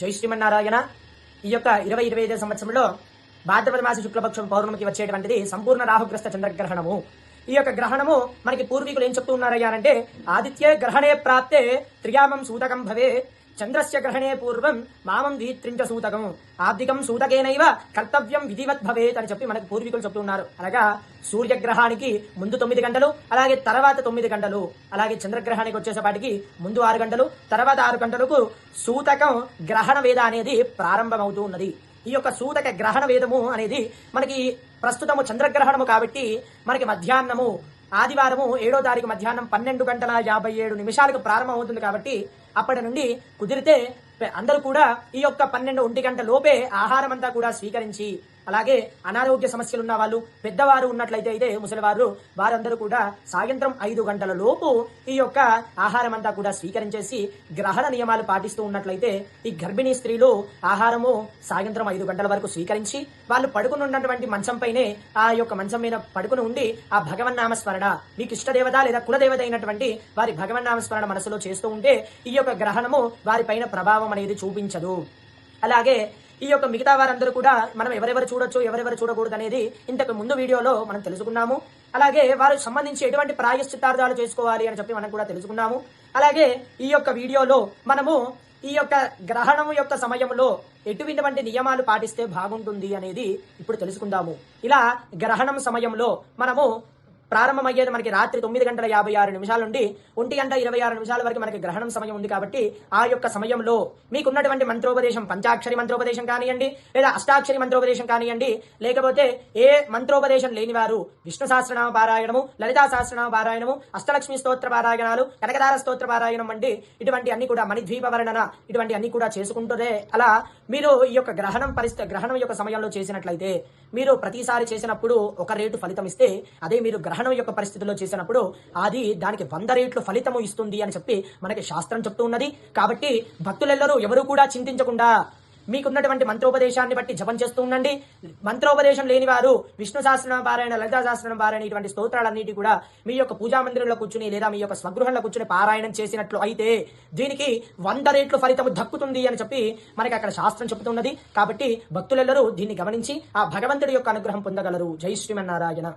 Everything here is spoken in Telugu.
జై శ్రీమన్నారాయణ. ఈ యొక్క ఇరవై ఇరవై ఐదో సంవత్సరంలో భాద్రపద మాస శుక్లపక్షం పౌర్ణమికి వచ్చేటువంటిది సంపూర్ణ రాహుగ్రస్త చంద్రగ్రహణము. ఈ యొక్క గ్రహణము మనకి పూర్వీకులు ఏం చెప్తూ ఉన్నారయ్యారంటే ఆదిత్యే గ్రహణే ప్రాప్తే త్రియామం సూతకం భవే చంద్రస్య గ్రహణే పూర్వం మామం దీత్రించ సూతకం ఆర్థికం సూతకేనైవ కర్తవ్యం విధివత్ భవేత్ అని చెప్పి మనకు పూర్వీకులు చెప్తున్నారు అనగా సూర్యగ్రహానికి ముందు తొమ్మిది గంటలు అలాగే తర్వాత తొమ్మిది గంటలు అలాగే చంద్రగ్రహానికి వచ్చేసేపాటికి ముందు ఆరు గంటలు తర్వాత ఆరు గంటలకు సూతకం గ్రహణ వేద అనేది ప్రారంభమవుతూ ఉన్నది. ఈ యొక్క సూతక గ్రహణ వేదము అనేది మనకి ప్రస్తుతము చంద్రగ్రహణము కాబట్టి మనకి మధ్యాహ్నము ఆదివారము ఏడో తారీఖు మధ్యాహ్నం పన్నెండు గంటల యాభై ఏడు నిమిషాలకు ప్రారంభమవుతుంది కాబట్టి అప్పటి నుండి కుదిరితే అందరూ కూడా ఈ యొక్క పన్నెండు ఒంటి గంట లోపే ఆహారం అంతా కూడా స్వీకరించి అలాగే అనారోగ్య సమస్యలు ఉన్న వాళ్ళు పెద్దవారు ఉన్నట్లయితే అయితే ముసలివారు వారందరూ కూడా సాయంత్రం ఐదు గంటల లోపు ఈ యొక్క ఆహారం అంతా కూడా స్వీకరించేసి గ్రహణ నియమాలు పాటిస్తూ ఉన్నట్లయితే ఈ గర్భిణీ స్త్రీలు ఆహారము సాయంత్రం ఐదు గంటల వరకు స్వీకరించి వాళ్ళు పడుకుని ఉన్నటువంటి మంచంపైనే ఆ యొక్క మంచం మీద పడుకుని ఉండి ఆ భగవన్నామ స్మరణ మీకు ఇష్టదేవత లేదా కులదేవత అయినటువంటి వారి భగవన్నామ స్మరణ మనసులో చేస్తూ ఉంటే ఈ యొక్క గ్రహణము వారిపైన ప్రభావం అనేది చూపించదు. అలాగే ఈ యొక్క మిగతా వారందరూ కూడా మనం ఎవరెవరు చూడొచ్చు ఎవరెవరు చూడకూడదు అనేది ఇంతకు ముందు వీడియోలో మనం తెలుసుకున్నాము. అలాగే వారు సంబంధించి ఎటువంటి ప్రాయశ్చిత్తార్థాలు చేసుకోవాలి అని చెప్పి మనం కూడా తెలుసుకున్నాము. అలాగే ఈ యొక్క వీడియోలో మనము ఈ యొక్క గ్రహణం యొక్క సమయంలో ఎటువంటి నియమాలు పాటిస్తే బాగుంటుంది అనేది ఇప్పుడు తెలుసుకుందాము. ఇలా గ్రహణం సమయంలో మనము ప్రారంభమయ్యేది మనకి రాత్రి తొమ్మిది గంటల యాభై ఆరు నిమిషాల నుండి ఒంటి గంట ఇరవై ఆరు నిమిషాల వరకు మనకి గ్రహణం సమయం ఉంది కాబట్టి ఆ యొక్క సమయంలో మీకున్నటువంటి మంత్రోపదేశం పంచాక్షరి మంత్రోపదేశం కానివ్వండి లేదా అష్టాక్షరి మంత్రోపదేశం కానివ్వండి లేకపోతే ఏ మంత్రోపదేశం లేని వారు విష్ణు సహస్రనామ పారాయణము లలితా సహస్రనామ పారాయణము అష్టలక్ష్మి స్తోత్ర పారాయణాలు కనకదార స్తోత్ర పారాయణం వంటి ఇటువంటి అన్ని కూడా మణిద్వీప వర్ణన ఇటువంటి అన్ని కూడా చేసుకుంటూనే అలా మీరు ఈ యొక్క గ్రహణం పరిస్థితి గ్రహణం యొక్క సమయంలో చేసినట్లయితే మీరు ప్రతిసారి చేసినప్పుడు ఒక రేటు ఫలితం ఇస్తే అదే మీరు గ్రహణం యొక్క పరిస్థితిలో చేసినప్పుడు అది దానికి వంద రేట్లు ఫలితము ఇస్తుంది అని చెప్పి మనకి శాస్త్రం చెప్తూ ఉన్నది. కాబట్టి భక్తులెల్లరూ ఎవరు కూడా చింతించకుండా మీకున్నటువంటి మంత్రోపదేశాన్ని బట్టి జపం చేస్తూ ఉండండి. మంత్రోపదేశం లేని వారు విష్ణు సహస్రనామ పారాయణ లలితా సహస్రనామ పారాయణ ఇటువంటి స్తోత్రాలన్నిటి కూడా మీ యొక్క పూజా మందిరంలో కూర్చుని లేదా మీ యొక్క స్వగృహంలో కూర్చుని పారాయణం చేసినట్లు అయితే దీనికి వంద రేట్లు ఫలితము దక్కుతుంది అని చెప్పి మనకి అక్కడ శాస్త్రం చెబుతున్నది కాబట్టి భక్తులెల్లరూ దీన్ని గమనించి ఆ భగవంతుడి యొక్క అనుగ్రహం పొందగలరు. జై శ్రీమన్నారాయణ.